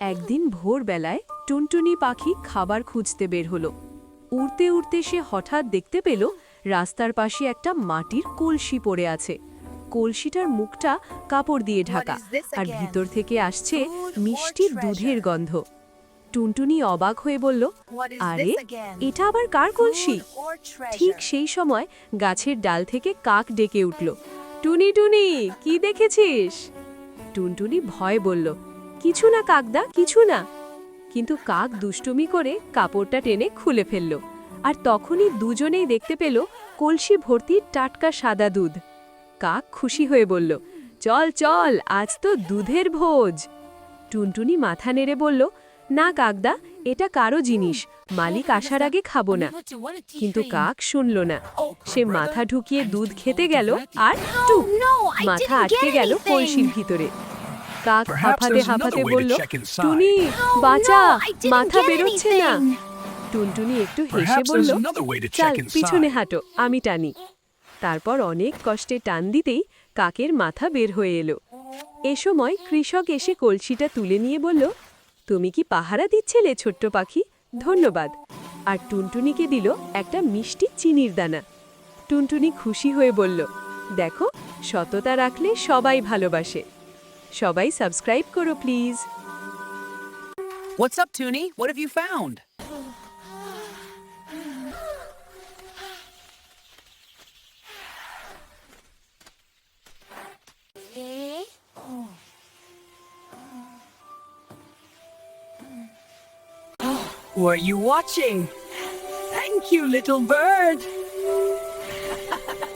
একদিন ভোরবেলায় টুনটুনি পাখি খাবার খুঁজতে বের হলো। উড়তে উড়তে সে হঠাৎ দেখতে পেল রাস্তার পাশে একটা মাটির কলসি পড়ে আছে। কলসিটার মুখটা কাপড় দিয়ে ঢাকা আর ভিতর থেকে আসছে মিষ্টি দুধের গন্ধ। টুনটুনি অবাক হয়ে বলল আরে এটা আবার কার কলসি? ঠিক সেই সময় গাছের ডাল থেকে কাক ডেকে উঠল টুনি টুনি কি দেখেছিস? টুনটুনি ভয় বলল কিছু না কাকদা কিছু না। কিন্তু কাক দুষ্টুমি করে কাপড়টা টেনে খুলে ফেলল আর তখনই দুজনেই দেখতে পেল কলসি ভর্তি টাটকা সাদা দুধ। কাক খুশি হয়ে বলল চল চল আজ তো দুধের ভোজ। টুনটুনি মাথা নেড়ে বলল না কাকদা এটা কারও জিনিস মালিক আসার আগে খাব না। কিন্তু কাক শুনল না। সে মাথা ঢুকিয়ে দুধ খেতে গেল আর মাথা আটকে গেল কলসির ভিতরে। কাক way to বলল টুনি বাঁচা মাথা বেরোচ্ছে না। টুনটুনি একটু হেসে বলল চাল পিছনে হাঁটো আমি টানি। তারপর অনেক কষ্টে টান দিতেই কাকের মাথা বের হয়ে এলো। এ সময় কৃষক এসে কলসিটা তুলে নিয়ে বলল তুমি কি পাহারা দিচ্ছিলে ছোট্ট পাখি? ধন্যবাদ। আর টুনটুনিকে দিল একটা মিষ্টি চিনির দানা। টুনটুনি খুশি হয়ে বলল দেখো সততা রাখলে সবাই ভালোবাসে। সবাই সাবস্ক্রাইব করো please What's up, Toonie? What have you found? Were you watching? Thank you, little bird.